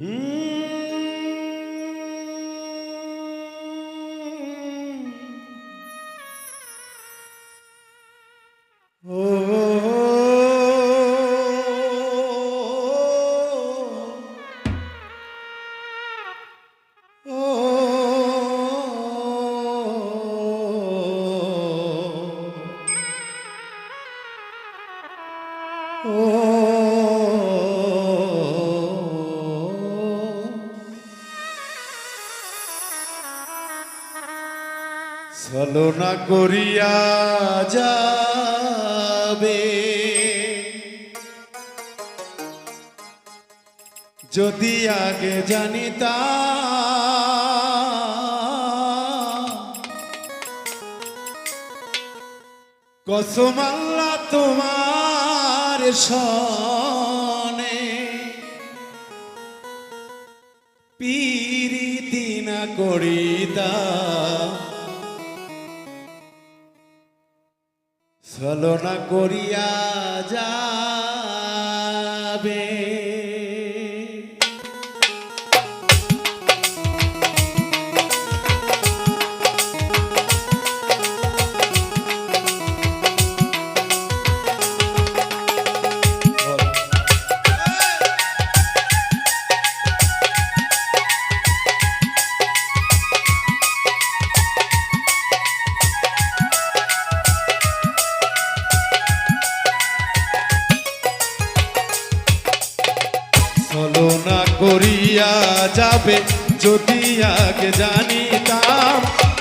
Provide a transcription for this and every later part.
Mm. ছলনা করিয়া যাবে। যদি আগে জানিতা কসম আল্লাহ তোমার সনে করিয়া যাবে। করিয়া যাবে, যদি আগে জানিতাম,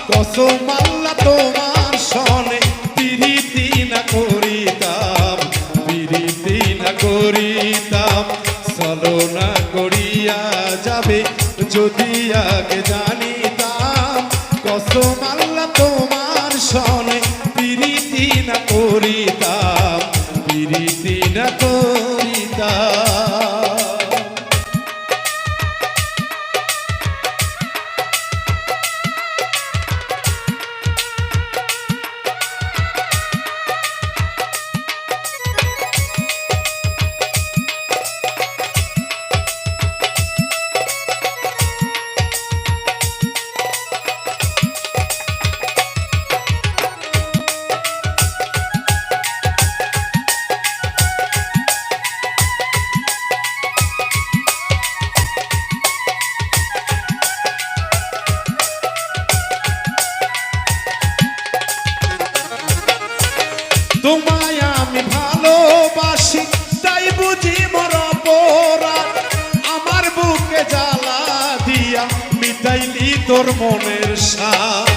কসম আল্লাহ তোমার সনে পিরিতি না করিতাম, পিরিতি না করিতাম না করিয়া যাবে, যদি আগে জানিতাম, কসম আল্লাহ তোমার সনে পিরিতি না করিতাম। মিটাইলি তোর মনের সাথ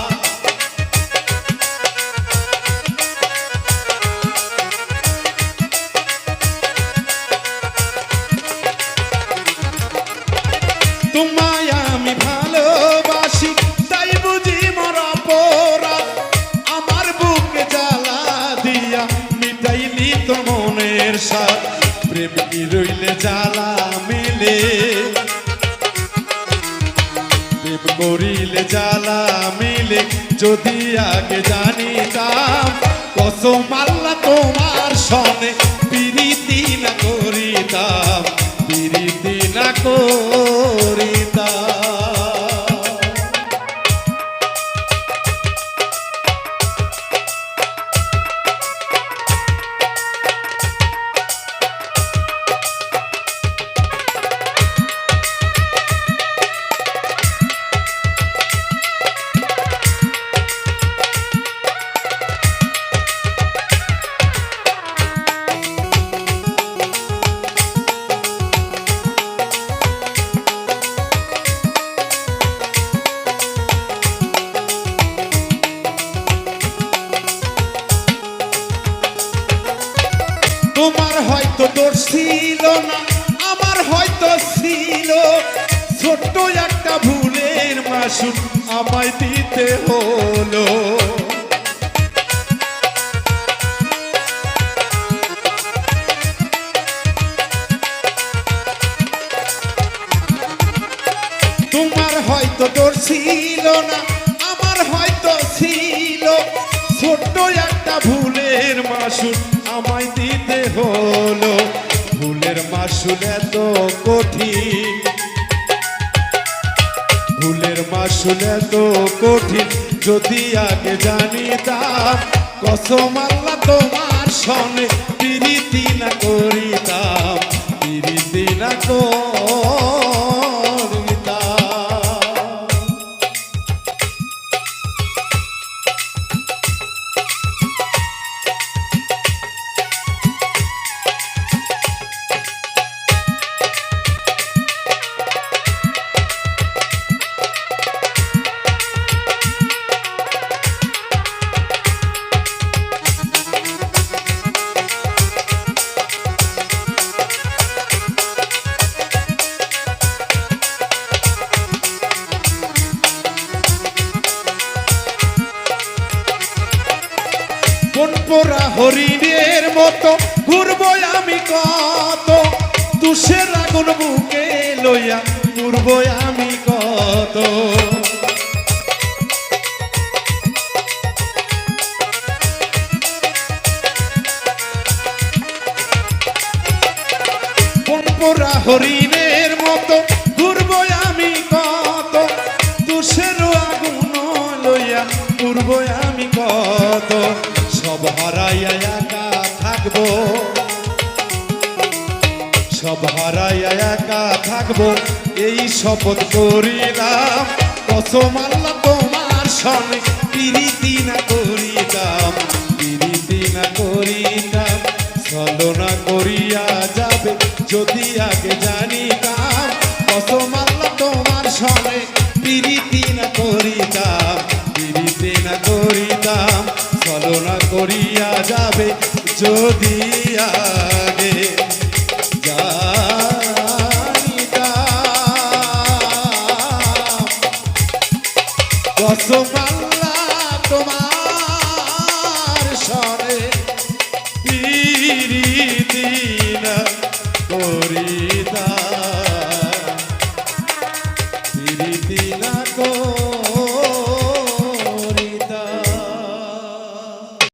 তোমায় আমি ভালোবাসি, তাই বুঝি মর অপরাধ। আমার বুকে জ্বালা দিয়া মিটাইলি তোর মনের সাথ প্রেম রইলে জ্বালা মিলে? প্রেম করিলে জ্বালা মিলে, যদি আগে জানিতাম, কসম মাল্লা তোমার সনে পিরিতি না করিতাম, পিরিতি না করিতাম তোমার হয়তো দোষ ছিল না, আমার হয়তো ছিল। ছোট্ট একটা ভুলের মাসুল আমায় দিতে হলো। তোমার হয়তো দোষ ছিল না, আমার হয়তো ছিল। ছোট্ট একটা ভুলের আসুন আমায় দিতে হলো। ভুলের মাসুল এত কঠিন। ভুলের মাসুল এত কঠিন, যদি আগে জানিতাম, কসম আল্লাহ তোমার সনে পিরিতি না করিতাম, পিরিতি না কর পোড়া হরিণের মতো, ঘুরবো আমি কত? তুষের আগুন বুকে লইয়া ঘুরবো আমি কত? পোড়া হরিণের মতো, ঘুরবো আমি কত? তুষের আগুন লইয়া ঘুরবো আমি কত? সব হারাইয়া একা থাকব। সব হারাইয়া একা থাকব, এই শপথ করিলাম। কসম আল্লাহ, তোমার সনে পিরিতি না করিতাম, পিরিতি না করিতাম। ছলনা করিয়া যাবে যদি আগে জানিতাম যাবে যদি আগে তোমার সরে পিরিতি না করিতাম।